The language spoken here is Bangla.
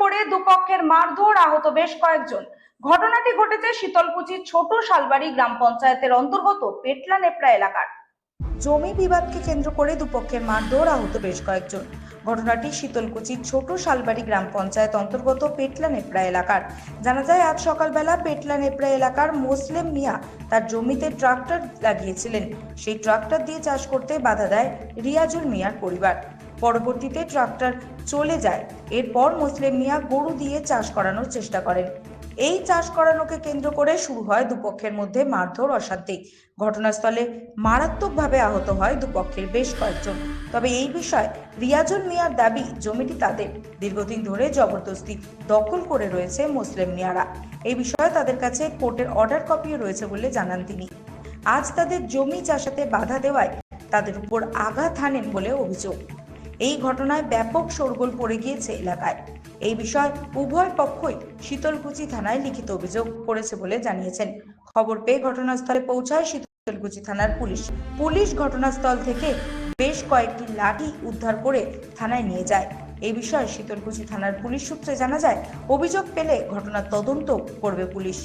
করে দুপক্ষের মারধর আহত বেশ কয়েকজন। ঘটনাটি ঘটেছে শীতলকুচির ছোট শালবাড়ি গ্রাম পঞ্চায়েতের অন্তর্গত পেটলা নেপড়া এলাকার। জমি বিবাদকে কেন্দ্র করে দুপক্ষের মারধর আহত বেশ কয়েকজন। ঘটনাটি শীতলকুচির ছোট শালবাড়ি গ্রাম পঞ্চায়েত অন্তর্গত পেটলা নেপড়া এলাকার। জানা যায়, আজ সকালবেলা পেটলা নেপড়া এলাকার মুসলিম মিয়া তার জমিতে ট্রাক্টর লাগিয়েছিলেন। সেই ট্রাক্টর দিয়ে চাষ করতে বাধা দেয় রিয়াজুল মিয়ার পরিবার। পরবর্তীতে ট্রাক্টর চলে যায়। এরপর মুসলিম মিয়া গরু দিয়ে চাষ করানোর চেষ্টা করেন। এই চাষ করানোকে কেন্দ্র করে শুরু হয় দুপক্ষের মধ্যে মারধর অশান্তি। ঘটনাস্থলে মারাত্মকভাবে আহত হয় দুপক্ষের বেশ কয়েকজন। তবে এই বিষয়ে রিয়াজুল মিয়ার দাবি, জমিটি তাদের দীর্ঘদিন ধরে জবরদস্তি দখল করে রয়েছে মুসলিম মিয়ারা। এই বিষয়ে তাদের কাছে কোর্টের অর্ডার কপিও রয়েছে বলে জানান তিনি। আজ তাদের জমি চাষাতে বাধা দেওয়ায় তাদের উপর আঘাত হানেন বলে অভিযোগ। এই ঘটনায় ব্যাপক শোরগোল পড়ে গিয়েছে এলাকায়। এই বিষয়ে উভয় পক্ষই শীতলকুচি থানায় লিখিত অভিযোগ করেছে বলে জানিয়েছেন। খবর পেয়ে ঘটনাস্থলে পৌঁছায় শীতলকুচি থানার পুলিশ। পুলিশ ঘটনাস্থল থেকে বেশ কয়েকটি লাঠি উদ্ধার করে থানায় নিয়ে যায়। এই বিষয়ে শীতলকুচি থানার পুলিশ সূত্রে জানা যায়, অভিযোগ পেলে ঘটনার তদন্ত করবে পুলিশ।